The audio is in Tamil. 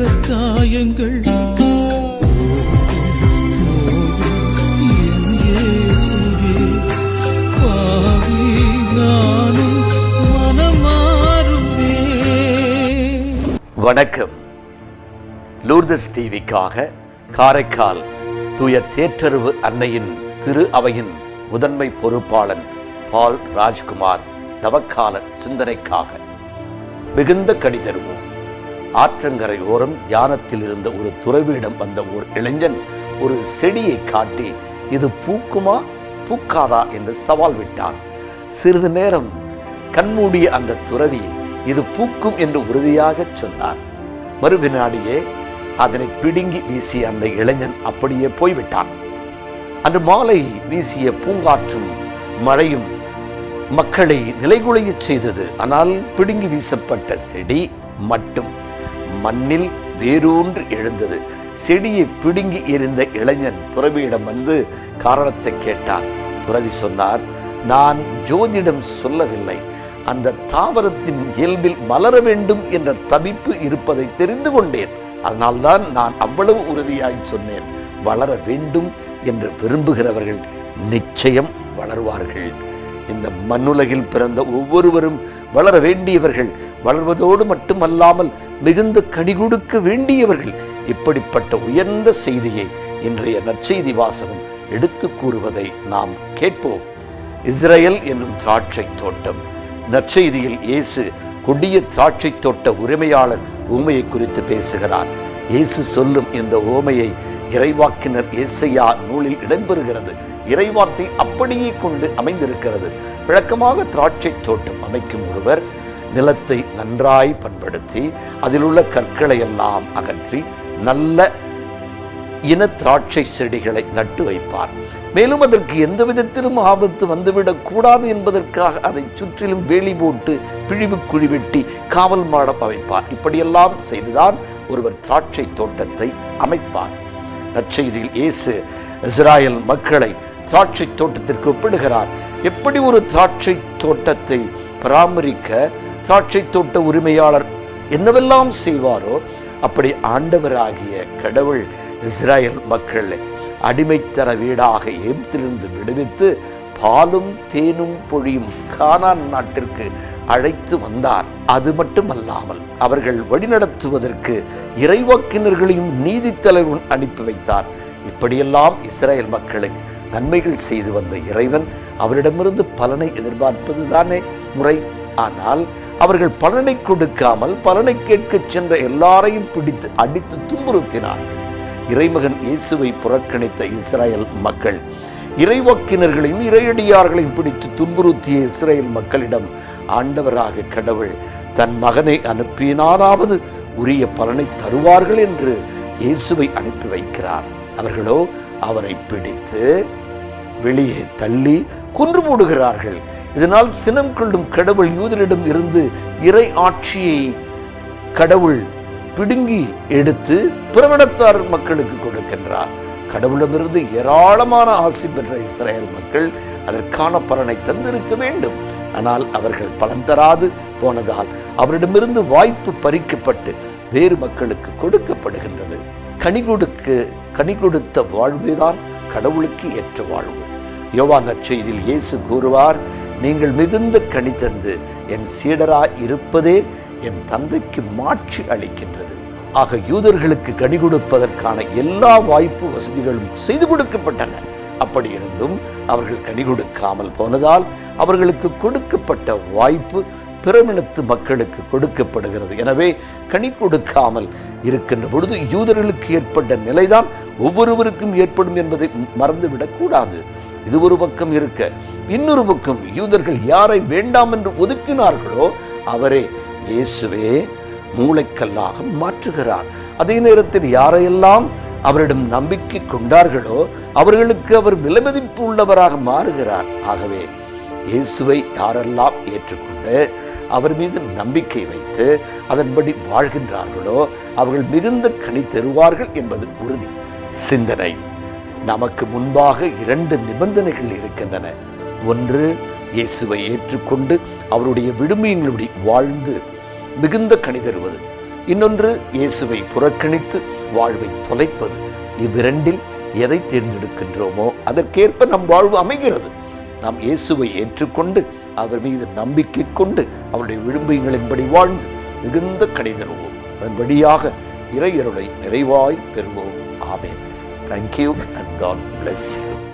இந்த காயங்கள் வணக்கம். லூர்தஸ் டிவிக்காக காரைக்கால் தூய தேற்றறிவு அன்னையின் திரு அவையின் முதன்மை பொறுப்பாளன் பால் ராஜ்குமார் நவக்கால சிந்தனைக்காக மிகுந்த கடிதருவோம். ஆற்றங்கரை ஓரம் தியானத்தில் இருந்த ஒரு துறவியிடம் வந்த ஒரு இளைஞன் ஒரு செடியை காட்டி இது பூக்குமா? பூக்காதா? என்று சவால் விட்டான். சிறிது நேரம் கண்மூடிய அந்த துறவி இது பூக்கும் என்று உறுதியாக சொன்னார் மறுவினாடியே அதனை பிடுங்கி வீசிய அந்த இளைஞன் அப்படியே போய்விட்டான். அன்று மாலை வீசிய பூங்காற்றும் மழையும் மக்களை நிலைகுலையச் செய்தது. ஆனால் பிடுங்கி வீசப்பட்ட செடி மட்டும். மண்ணில் வேரூன்று எழுந்தது. செடியை பிடுங்கி எறிந்த இளைஞன் துறவியிடம் வந்து காரணத்தை கேட்டான். துறவி சொன்னார் நான் ஜோதிடம் சொல்லவில்லை. அந்த தாவரத்தின் இயல்பில் மலர வேண்டும் என்ற தவிப்பு இருப்பதை தெரிந்து கொண்டேன். அதனால்தான் நான் அவ்வளவு உறுதியாய் சொன்னேன். வளர வேண்டும் என்று விரும்புகிறவர்கள் நிச்சயம் வளருவார்கள். இந்த மண்ணுலகில் பிறந்த ஒவ்வொருவரும் வளர வேண்டியவர்கள் வளர்வதோடு மட்டுமல்லாமல் மிகுந்த கனி கொடுக்க வேண்டியவர்கள். இப்படிப்பட்ட உயர்ந்த செய்தியை இன்றைய நற்செய்தி வாசகம் எடுத்து கூறுவதை நாம் கேட்போம். இஸ்ரேல் என்னும் திராட்சை தோட்டம். நற்செய்தியில் இயேசு கொடிய திராட்சை தோட்ட உரிமையாளர் ஊமையை குறித்து பேசுகிறார். இயேசு சொல்லும் இந்த ஓமையை இறைவாக்கினர் இயேசையா நூலில் இடம்பெறுகிறது. இறைவார்த்தை அப்படியே கொண்டு அமைந்திருக்கிறது. விளக்கமாக திராட்சை தோட்டம் அமைக்கும் ஒருவர் நிலத்தை நன்றாய் பண்படுத்தி அதில் உள்ள கற்களை எல்லாம் அகற்றி நல்ல இன திராட்சை செடிகளை நட்டு வைப்பார். மேலும் அதற்கு எந்த விதத்திலும் ஆபத்து வந்துவிடக் கூடாது என்பதற்காக அதை சுற்றிலும் வேலி போட்டு பிழிவு குழி வெட்டி காவல் மாடம் அமைப்பார். இப்படியெல்லாம் செய்துதான் ஒருவர் திராட்சை தோட்டத்தை அமைப்பார். நற்செய்தியில் இயேசு இஸ்ராயல் மக்களை திராட்சை தோட்டத்திற்கு ஒப்பிடுகிறார். எப்படி ஒரு திராட்சை தோட்டத்தை பராமரிக்க திராட்சை தோட்ட உரிமையாளர் என்னவெல்லாம் செய்வாரோ அப்படி ஆண்டவராகிய கடவுள் இஸ்ரேல் மக்களை அடிமைத்தர வீடாக எகிப்திலிருந்து விடுவித்து பாலும் தேனும் பொழியும் கானான் நாட்டிற்கு அழைத்து வந்தார். அது மட்டுமல்லாமல் அவர்கள் வழிநடத்துவதற்கு இறைவாக்கினர்களையும் நீதித்தலைவன் அனுப்பி வைத்தார். இப்படியெல்லாம் இஸ்ரேல் மக்களுக்கு நன்மைகள் செய்து வந்த இறைவன் அவரிடமிருந்து பலனை எதிர்பார்ப்பது தானே முறை. ஆனால் அவர்கள் பலனை கொடுக்காமல் பலனை கேட்கச் சென்ற எல்லாரையும் பிடித்து அடித்து துன்புறுத்தினார்கள் இறைமகன் இயேசுவை புறக்கணித்த இஸ்ரேல் மக்கள் இறைவாக்கினர்களையும் இறையடியார்களையும் பிடித்து துன்புறுத்திய இஸ்ரேல் மக்களிடம் ஆண்டவராக கடவுள் தன் மகனை அனுப்பினாராவது உரிய பலனை தருவார்கள் என்று இயேசுவை அனுப்பி வைக்கிறார். அவர்களோ அவரை பிடித்து வெளியே தள்ளி கொன்று போடுகிறார்கள் இதனால் சினம் கொள்ளும் கடவுள் யூதரிடம் இருந்து இறை ஆட்சியை கடவுள் பிடுங்கி எடுத்து பிறவிடத்தார் மக்களுக்கு கொடுக்கின்றார். கடவுளிடமிருந்து ஏராளமான ஆசி பெற்ற இஸ்ரேல் மக்கள் அதற்கான பலனை தந்திருக்க வேண்டும். ஆனால் அவர்கள் பலன் தராது போனதால் அவரிடமிருந்து வாய்ப்பு பறிக்கப்பட்டு வேறு மக்களுக்கு கொடுக்கப்படுகின்றது. கனி கொடுக்க கனி கொடுத்த வாழ்வுதான் கடவுளுக்கு ஏற்ற வாழ்வு. யோவான் நற்செய்தியில் இயேசு கூறுவார் நீங்கள் மிகுந்த கனி தந்து என் சீடராய் இருப்பதே என் தந்தைக்கு மாட்சி அளிக்கின்றது. ஆக யூதர்களுக்கு கனி கொடுப்பதற்கான எல்லா வாய்ப்பு வசதிகளும் செய்து கொடுக்கப்பட்டன. அப்படி இருந்தும் அவர்கள் கனி கொடுக்காமல் போனதால் அவர்களுக்கு கொடுக்கப்பட்ட வாய்ப்பு பிறமினத்து மக்களுக்கு கொடுக்கப்படுகிறது. எனவே கனி கொடுக்காமல் இருக்கின்ற பொழுது யூதர்களுக்கு ஏற்பட்ட நிலைதான் ஒவ்வொருவருக்கும் ஏற்படும் என்பதை மறந்துவிடக்கூடாது இது ஒரு பக்கம் இருக்க. இன்னொரு பக்கம் யூதர்கள் யாரை வேண்டாம் என்று ஒதுக்கினார்களோ அவரே இயேசுவே மூளைக்கல்லாக மாற்றுகிறார். அதே நேரத்தில் யாரையெல்லாம் அவரிடம் நம்பிக்கை கொண்டார்களோ அவர்களுக்கு அவர் விலைமதிப்பு உள்ளவராக மாறுகிறார். ஆகவே இயேசுவை யாரெல்லாம் ஏற்றுக்கொண்டு அவர் மீது நம்பிக்கை வைத்து அதன்படி வாழ்கின்றார்களோ அவர்கள் மிகுந்த கனி தருவார்கள் என்பது உறுதி. சிந்தனை. நமக்கு முன்பாக இரண்டு நிபந்தனைகள் இருக்கின்றன. ஒன்று இயேசுவை ஏற்றுக்கொண்டு அவருடைய விடுமையின்படி வாழ்ந்து மிகுந்த கனி தருவது. இன்னொன்று இயேசுவை புறக்கணித்து வாழ்வை தொலைப்பது. இவ்விரண்டில் எதை தேர்ந்தெடுக்கின்றோமோ அதற்கேற்ப நம் வாழ்வு அமைகிறது. நாம் இயேசுவை ஏற்றுக்கொண்டு அவர் மீது நம்பிக்கை கொண்டு அவருடைய விழும்புகளின்படி வாழ்ந்து மிகுந்த கடைதருவோம். அதன் வழியாக இறையருளை நிறைவாய் பெறுவோம். ஆமேன். Thank you and God bless you